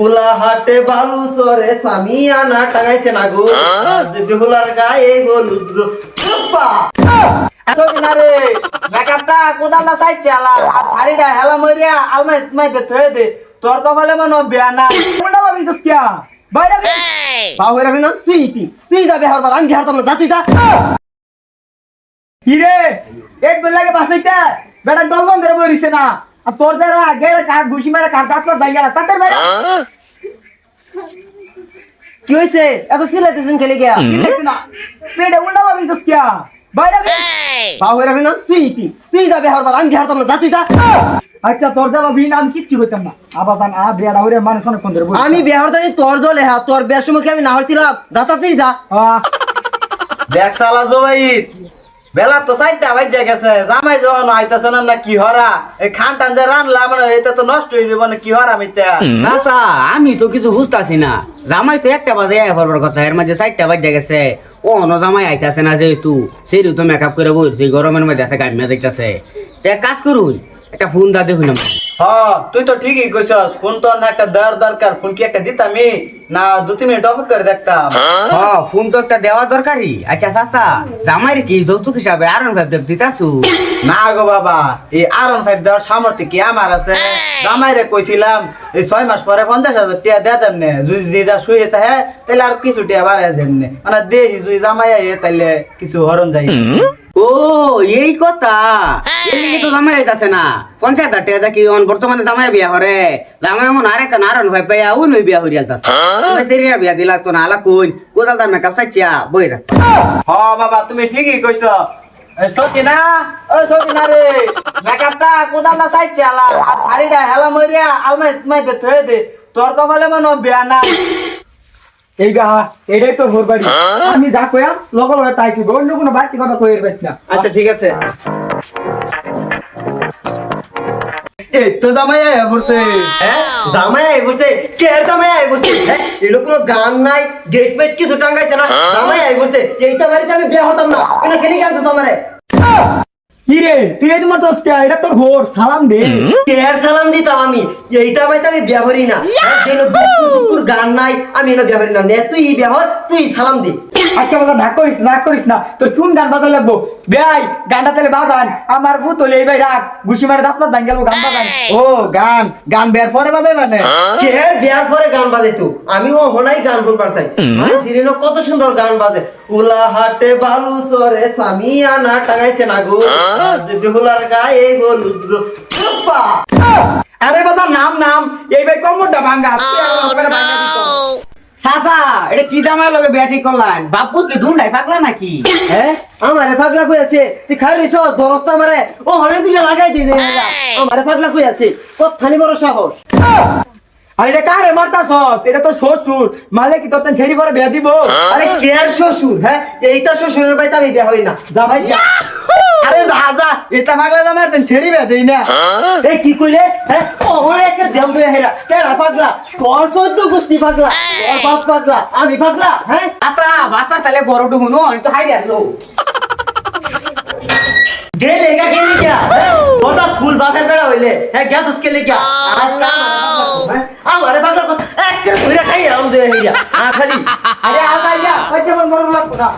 ফুলা হাটে বালু সরে সামি আনা টাঙাইছে না গো। আজ বেহুলার গায়ে হলুদ গো। রে মেকআপটা কোদালটা সাইড চালা আর শাড়িটা হেলা মরিয়া আলমাই মাইতে থয়ে দে। তোর কপালে মনে বিয়া না উল্টা ভাবি তো কিয়া? বাইরে। পাও হয়ে রাখবি না? তুই তুই যাবে হারবার আমি হারতাম না যা তুই যা। কি এক বেলাকে বাসাইতে বেটা দল বন্ধ করে বইরিছে না। আর তোর যারা আগে কার ঘুষি মেরে কার দাঁত পাত ভাই গেল? তাদের বেটা কি হয়েছে এত সিলাইতেছেন খেলে গিয়া? পেটে উল্টা ভাবি তো কিয়া? বাইরে বে। পাও হয়ে রাখবি না? তুই তুই তুই যাবে হারবার আমি হারতাম না? যা তুই যা। আচ্ছা তোর যাবা বিন আমি কিচ্ছু করতাম না। আবার আ মানুষ অনেকক্ষণ ধরে আমি তোর জলে হ্যাঁ তোর বিয়ের সময় আমি না হরছিলাম যা তাতেই যা। দেখ সালা বেলা তো চারটা বাজে গেছে জামাই যখন আইতাছে না না কি হরা? এই খান টান যে রানলাম মানে এটা তো নষ্ট হয়ে যাবে না কি হরা মিথ্যা? আচ্ছা আমি তো কিছু বুঝতাছি না। জামাই তো একটা বাজে আয় কথা এর মাঝে চারটা বাজে গেছে। ও অন জামাই আইতাছে না যেহেতু সেই তো মেকআপ করে বলছি গরমের মধ্যে আছে গামিয়া দেখতেছে। এক কাজ করুন একটা ফোন দা দেখুন আমার হ তুই তো ঠিকই কইছস ফোন তো না একটা দেওয়ার দরকার ফোন কি একটা দিতামি না দু তিন মিনিট অপেক্ষা করে দেখতাম। হ ফোন তো একটা দেওয়া দরকারি আচ্ছা চাচা জামাইয়ের কি যৌতুক হিসাবে আর দেব দিতাছু? না গো বাবা এই আর ওয়ান ফাইভ দেওয়ার সামর্থ্য কি আমার আছে? জামাইরে কইছিলাম এই ছয় মাস পরে পঞ্চাশ হাজার টিয়া দেয়া দেমনে জুই যেটা শুয়ে তাহে তাহলে আর কিছু টিয়া বাড়াই দেমনে মানে দেহি জুই জামাই আইয়ে তাইলে কিছু হরণ যাই ও এই কথা? এই লিগে তো জামাই আইতাছে না। পঞ্চায়েত হাটে দেখি অন বর্তমানে জামাই বিয়া হরে। জামাই মন আরেক নারন ভাই পাইয়া ওই নই বিয়া হরি আলতাছে সেরিয়া বিয়া দিলা তো না আলা কই কোদাল দা মেকআপ সাইচিয়া বই রাখ। হ বাবা তুমি ঠিকই কইছ। সত্যি না ও সত্যি না রে। মেকআপটা কোদালটা সাইড চালা আর শাড়িটা হেলা মরিয়া আলমাই মাইতে থয়ে দে। তোর কপালে মনে হয় বিয়া না এই গা এটাই তো ভোর বাড়ি। আমি যা কয়া লগল হয়ে তাই কি অন্য কোনো বাড়তি কথা কইর বেশ না। আচ্ছা ঠিক আছে। এই তো জামাই আইয়া পড়ছে। হ্যাঁ? জামাই আই বসে কেয়ার জামাই আই বসে হ্যাঁ? এলো কোনো গান নাই গেট মেট কিছু টাঙ্গাইছে না। জামাই আই বসে এইটা বাড়িতে আমি বিয়ে হতাম না। কেন কেন আনছো আমারে কি রে তুই এই তোমার দোষ এটা তোর ভোর সালাম দে। কেয়ার সালাম দিতাম আমি? এইটা বাইতে আমি ব্যবহারই করি না। যেন দুপুর গান নাই আমি এনে ব্যবহারই না। নে তুই ব্যবহার হর তুই সালাম দি। আচ্ছা বাবা ভাগ করিস না ভাগ করিস না। তো কোন গান বাজা লাগবো? বেআই গানটা তাহলে বাজান। আমার ভূতলে এই ভাই রাখ ঘুষি মারে দাঁত ভাঙ গেল গান বাজান। ও গান। গান বের পরে বাজাই মানে কেয়ার বিয়ার পরে গান বাজে তো আমি ও হনাই গান শুন পারছাই সিরিন কত সুন্দর গান বাজে। উলা হাটে বালু সরে সামি আনা টাঙাইছে না গো। আজ বেহুলার গায়ে হলুদ গো। আরে বাবা নাম নাম। এই ভাই কমরটা ভাঙ্গা তুই এটা কি লগে বিয়া ঠিক করলাম? বাপু কি ধুন্ডাই পাকলা নাকি? হ্যাঁ আমারে পাগলা কই আছে তুই খাই রইছ দোস্ত আমারে। ও হরে দিলে লাগাই দিই দে আমারে পাগলা কই আছে কতখানি বড় সাহস। আর এটা কারে মারতাছস এটা তো শ্বশুর। মালে কি তোর ছেড়ি করে বিয়া দিব? আরে কেয়ার শ্বশুর হ্যাঁ? এইটা শ্বশুরের বাড়িতে আমি বিয়ে হই না। যা ভাই যা। আরে যা এটা পাগলা জামাই তেন ছেড়ি বে দেই না এই কি কইলে? হ্যাঁ ও হরে একটা দেম দে হেরা। কেডা পাগলা? তোর সদ্য গোষ্ঠী পাগলা। তোর বাপ পাগলা। আমি পাগলা হ্যাঁ? আচ্ছা বাসার তাহলে গরুটু হুনো আমি তো হাই গেলে গা গেলে গা ওটা ফুল বাপের বেড়া হইলে হ্যাঁ? গ্যাস আজকে লেগা আজকে আমারে পাগলা কর একটা ধরে খাই আম দে হেরা। আ খালি। আরে আজ আইয়া ওই যেমন গরম লাগবো না।